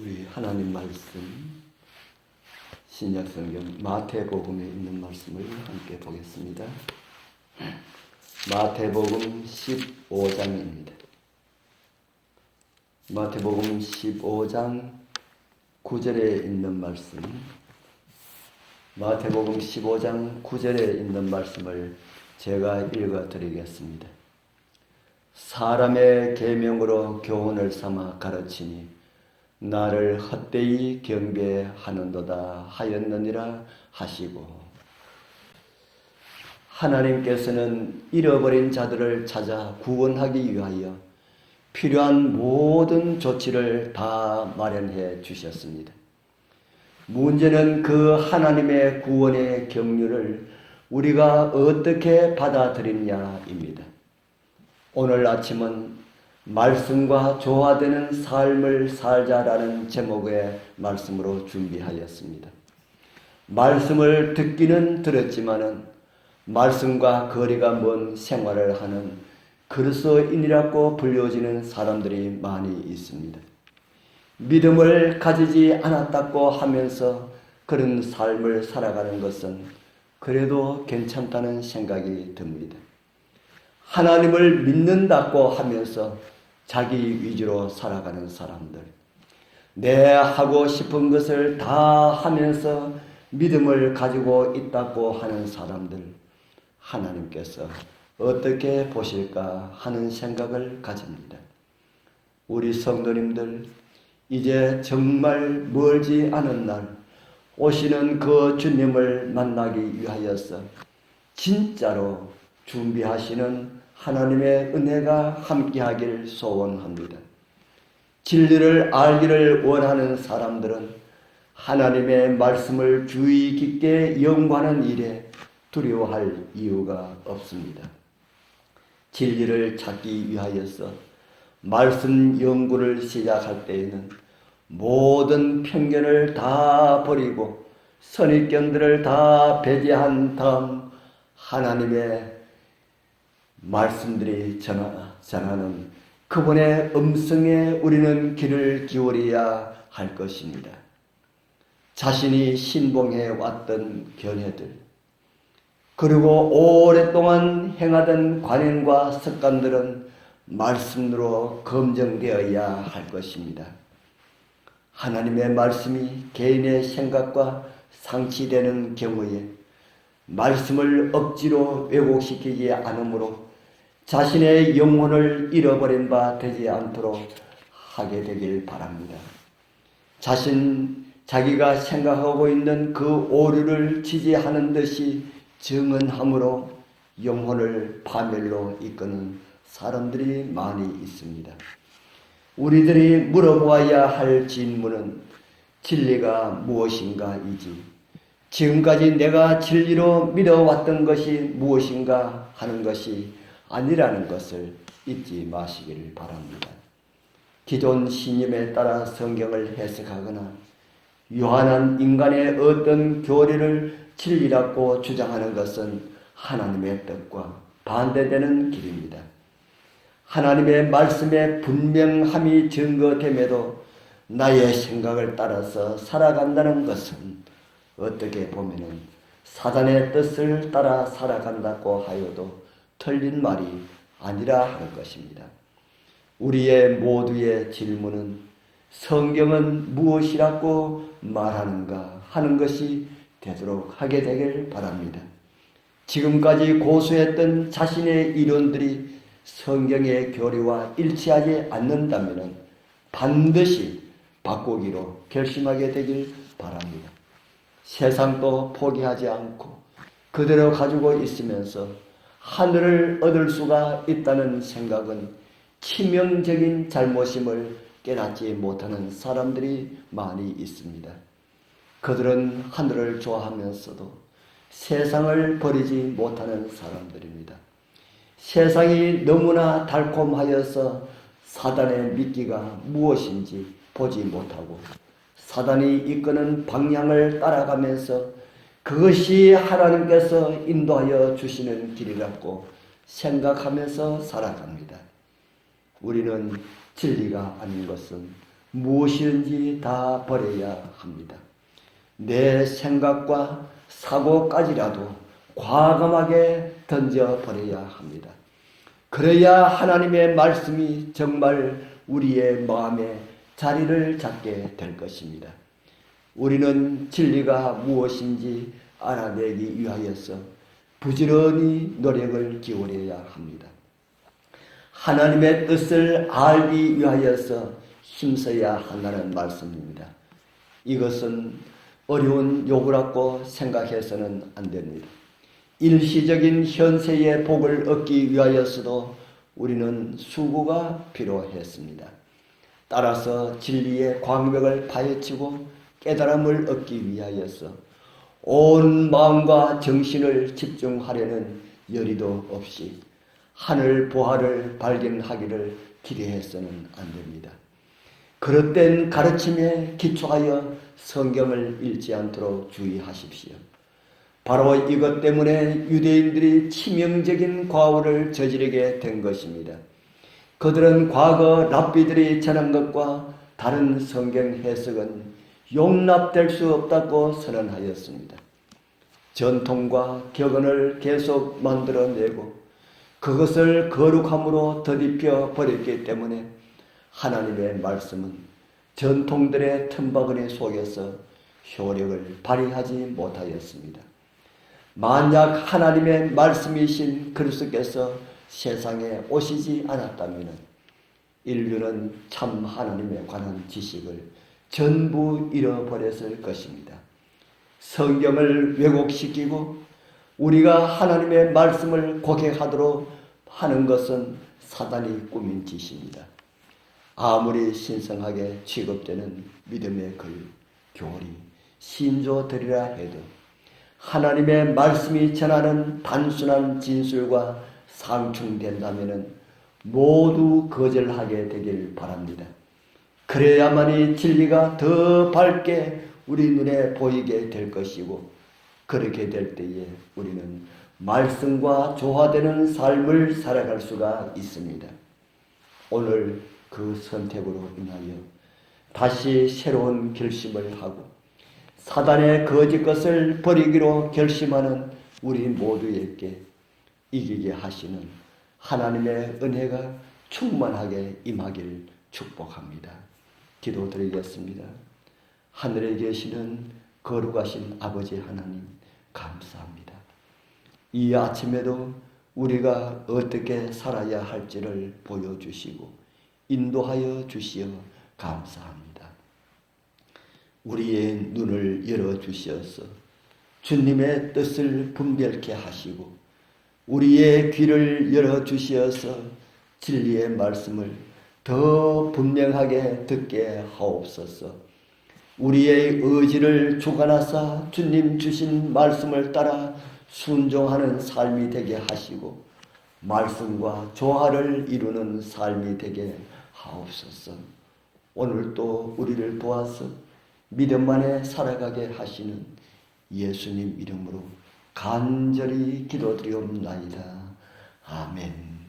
우리 하나님 말씀 신약성경 마태복음에 있는 말씀을 함께 보겠습니다. 마태복음 15장입니다. 마태복음 15장 9절에 있는 말씀 마태복음 15장 9절에 있는 말씀을 제가 읽어 드리겠습니다. 사람의 계명으로 교훈을 삼아 가르치니 나를 헛되이 경배하는도다 하였느니라 하시고 하나님께서는 잃어버린 자들을 찾아 구원하기 위하여 필요한 모든 조치를 다 마련해 주셨습니다. 문제는 그 하나님의 구원의 경륜을 우리가 어떻게 받아들이냐입니다. 오늘 아침은 말씀과 조화되는 삶을 살자라는 제목의 말씀으로 준비하였습니다. 말씀을 듣기는 들었지만은 말씀과 거리가 먼 생활을 하는 그리스도인이라고 불려지는 사람들이 많이 있습니다. 믿음을 가지지 않았다고 하면서 그런 삶을 살아가는 것은 그래도 괜찮다는 생각이 듭니다. 하나님을 믿는다고 하면서 자기 위주로 살아가는 사람들. 내 하고 싶은 것을 다 하면서 믿음을 가지고 있다고 하는 사람들. 하나님께서 어떻게 보실까 하는 생각을 가집니다. 우리 성도님들, 이제 정말 멀지 않은 날, 오시는 그 주님을 만나기 위하여서 진짜로 준비하시는 하나님의 은혜가 함께하길 소원합니다. 진리를 알기를 원하는 사람들은 하나님의 말씀을 주의 깊게 연구하는 일에 두려워할 이유가 없습니다. 진리를 찾기 위하여서 말씀 연구를 시작할 때에는 모든 편견을 다 버리고 선입견들을 다 배제한 다음 하나님의 말씀들이 전하, 전하는 그분의 음성에 우리는 귀를 기울여야 할 것입니다. 자신이 신봉해 왔던 견해들, 그리고 오랫동안 행하던 관행과 습관들은 말씀으로 검증되어야 할 것입니다. 하나님의 말씀이 개인의 생각과 상치되는 경우에 말씀을 억지로 왜곡시키지 않으므로 자신의 영혼을 잃어버린 바 되지 않도록 하게 되길 바랍니다. 자신, 자기가 생각하고 있는 그 오류를 지지하는 듯이 증언함으로 영혼을 파멸로 이끄는 사람들이 많이 있습니다. 우리들이 물어보아야 할 질문은 진리가 무엇인가이지. 지금까지 내가 진리로 믿어왔던 것이 무엇인가 하는 것이 아니라는 것을 잊지 마시기를 바랍니다. 기존 신념에 따라 성경을 해석하거나 유한한 인간의 어떤 교리를 진리라고 주장하는 것은 하나님의 뜻과 반대되는 길입니다. 하나님의 말씀에 분명함이 증거됨에도 나의 생각을 따라서 살아간다는 것은 어떻게 보면은 사단의 뜻을 따라 살아간다고 하여도 틀린 말이 아니라 하는 것입니다. 우리의 모두의 질문은 성경은 무엇이라고 말하는가 하는 것이 되도록 하게 되길 바랍니다. 지금까지 고수했던 자신의 이론들이 성경의 교리와 일치하지 않는다면 반드시 바꾸기로 결심하게 되길 바랍니다. 세상도 포기하지 않고 그대로 가지고 있으면서 하늘을 얻을 수가 있다는 생각은 치명적인 잘못임을 깨닫지 못하는 사람들이 많이 있습니다. 그들은 하늘을 좋아하면서도 세상을 버리지 못하는 사람들입니다. 세상이 너무나 달콤하여서 사단의 미끼가 무엇인지 보지 못하고 사단이 이끄는 방향을 따라가면서 그것이 하나님께서 인도하여 주시는 길이라고 생각하면서 살아갑니다. 우리는 진리가 아닌 것은 무엇이든지 다 버려야 합니다. 내 생각과 사고까지라도 과감하게 던져 버려야 합니다. 그래야 하나님의 말씀이 정말 우리의 마음에 자리를 잡게 될 것입니다. 우리는 진리가 무엇인지 알아내기 위하여서 부지런히 노력을 기울여야 합니다. 하나님의 뜻을 알기 위하여서 힘써야 한다는 말씀입니다. 이것은 어려운 요구라고 생각해서는 안 됩니다. 일시적인 현세의 복을 얻기 위하여서도 우리는 수고가 필요했습니다. 따라서 진리의 광명을 파헤치고 깨달음을 얻기 위하여서 온 마음과 정신을 집중하려는 여리도 없이 하늘 보화를 발견하기를 기대해서는 안 됩니다. 그릇된 가르침에 기초하여 성경을 읽지 않도록 주의하십시오. 바로 이것 때문에 유대인들이 치명적인 과오를 저지르게 된 것입니다. 그들은 과거 랍비들이 전한 것과 다른 성경 해석은 용납될 수 없다고 선언하였습니다. 전통과 격언을 계속 만들어내고 그것을 거룩함으로 더딥혀 버렸기 때문에 하나님의 말씀은 전통들의 틈바구니 속에서 효력을 발휘하지 못하였습니다. 만약 하나님의 말씀이신 그리스도께서 세상에 오시지 않았다면 인류는 참 하나님에 관한 지식을 전부 잃어버렸을 것입니다. 성경을 왜곡시키고 우리가 하나님의 말씀을 고객하도록 하는 것은 사단이 꾸민 짓입니다. 아무리 신성하게 취급되는 믿음의 글, 교리, 신조들이라 해도 하나님의 말씀이 전하는 단순한 진술과 상충된다면 모두 거절하게 되길 바랍니다. 그래야만이 진리가 더 밝게 우리 눈에 보이게 될 것이고 그렇게 될 때에 우리는 말씀과 조화되는 삶을 살아갈 수가 있습니다. 오늘 그 선택으로 인하여 다시 새로운 결심을 하고 사단의 거짓 것을 버리기로 결심하는 우리 모두에게 이기게 하시는 하나님의 은혜가 충만하게 임하길 축복합니다. 기도드리겠습니다. 하늘에 계시는 거룩하신 아버지 하나님 감사합니다. 이 아침에도 우리가 어떻게 살아야 할지를 보여주시고 인도하여 주시어 감사합니다. 우리의 눈을 열어 주시어서 주님의 뜻을 분별케 하시고 우리의 귀를 열어 주시어서 진리의 말씀을 더 분명하게 듣게 하옵소서. 우리의 의지를 주관하사 주님 주신 말씀을 따라 순종하는 삶이 되게 하시고 말씀과 조화를 이루는 삶이 되게 하옵소서. 오늘 또 우리를 도와서 믿음 안에 살아가게 하시는 예수님 이름으로 간절히 기도드리옵나이다. 아멘.